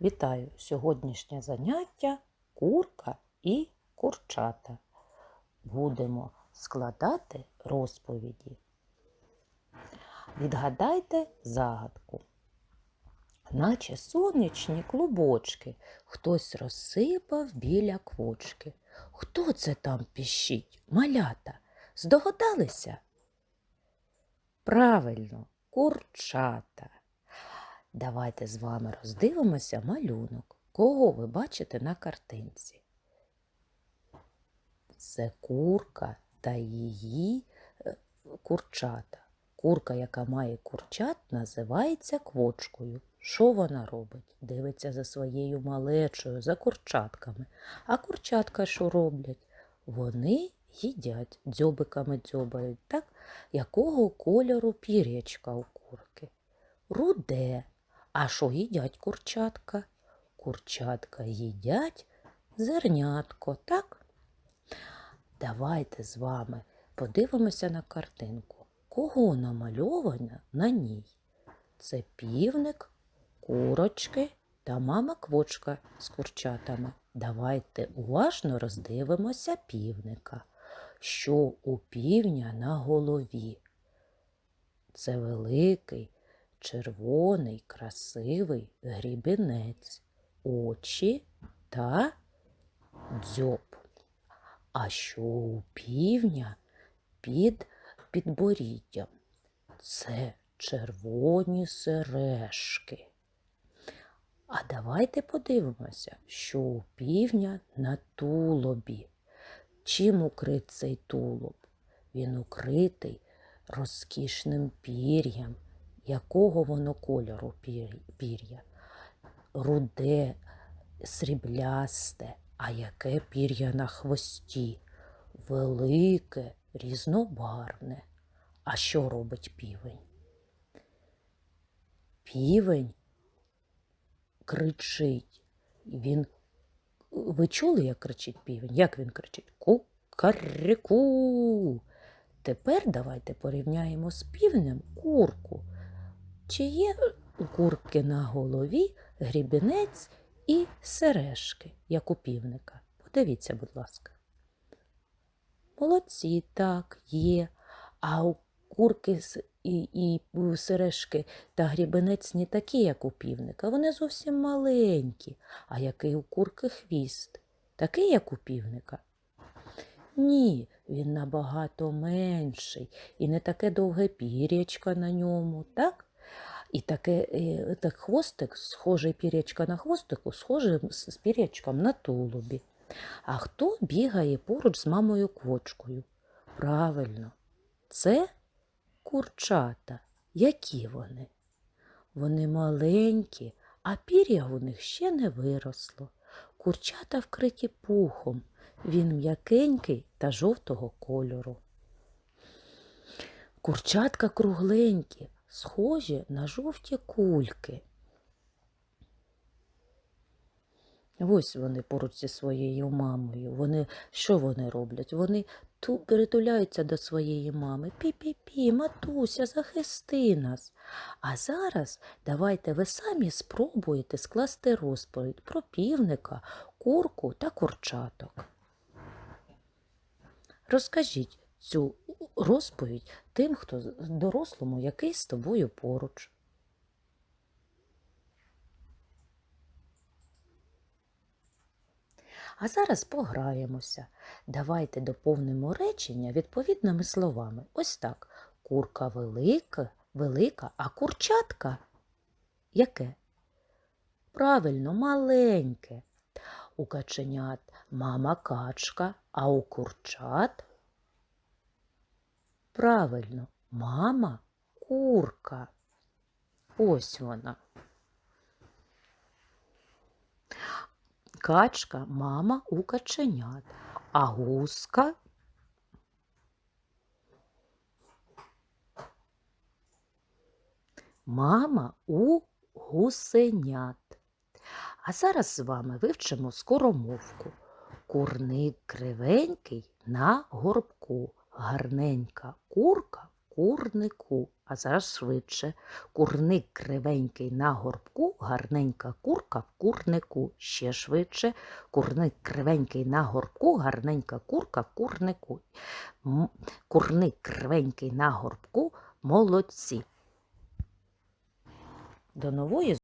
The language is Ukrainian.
Вітаю! Сьогоднішнє заняття курка і курчата. Будемо складати розповіді. Відгадайте загадку. Наче сонячні клубочки хтось розсипав біля квочки. Хто це там піщить? Малята? Здогадалися? Правильно, курчата. Давайте з вами роздивимося малюнок. Кого ви бачите на картинці? Це курка та її е, курчата. Курка, яка має курчат, називається квочкою. Що вона робить? Дивиться за своєю малечою, за курчатками. А курчатка що роблять? Вони їдять, дзьобиками дзьобають, так? Якого кольору пір'ячка у курки? Руде. А що їдять курчатка? Курчатка їдять зернятко, так? Давайте з вами подивимося на картинку. Кого намальовано на ній? Це півник, курочки та мама квочка з курчатами. Давайте уважно роздивимося півника. Що у півня на голові? Це великий, червоний, красивий грібінець, очі та дзьоб. А що у півня під підборіддям? Це червоні сережки. А давайте подивимося, що у півня на тулобі. Чим укрит цей тулуб? Він укритий розкішним пір'ям. Якого воно кольору пір'я? Руде, сріблясте, а яке пір'я на хвості? Велике, різнобарвне. А що робить півень? Півень кричить. Він... Ви чули, як кричить півень? Як він кричить? Кукареку. Тепер давайте порівняємо з півнем курку. Чи є у курки на голові грібінець і сережки, як у півника? Подивіться, будь ласка. Молодці, так, є. А у курки і, і сережки та грібенець не такі, як у півника. Вони зовсім маленькі. А який у курки хвіст? Такий, як у півника? Ні, він набагато менший і не таке довге пірячка на ньому, так? І таке так хвостик, схожий пірячка на хвостику, схожий з пірячком на тулубі. А хто бігає поруч з мамою квочкою? Правильно, це курчата. Які вони? Вони маленькі, а пір'я у них ще не виросло. Курчата вкриті пухом. Він м'якенький та жовтого кольору. Курчатка кругленькі, схожі на жовті кульки. Ось вони поруч зі своєю мамою. Вони що вони роблять? Вони ту перетуляються до своєї мами. Пі-пі-пі, матуся, захисти нас. А зараз давайте ви самі спробуєте скласти розповідь про півника, курку та курчаток. Розкажіть цю розповідь тим, хто дорослому, який з тобою поруч. А зараз пограємося. Давайте доповнимо речення відповідними словами. Ось так. Курка велика, велика, а курчатка яке? Правильно, маленьке. У каченят мама качка, а у курчат правильно, мама курка. Ось вона. Качка мама у каченят, а гуска мама у гусенят. А зараз з вами вивчимо скоромовку. Курник кривенький на горбку, гарненька курка курнику. А зараз швидше. Курник кривенький на горбку, гарненька курка в курнику. Ще швидше. Курник кривенький на горбку, гарненька курка в курнику. М- Курник кривенький на горбку, молодці. До нової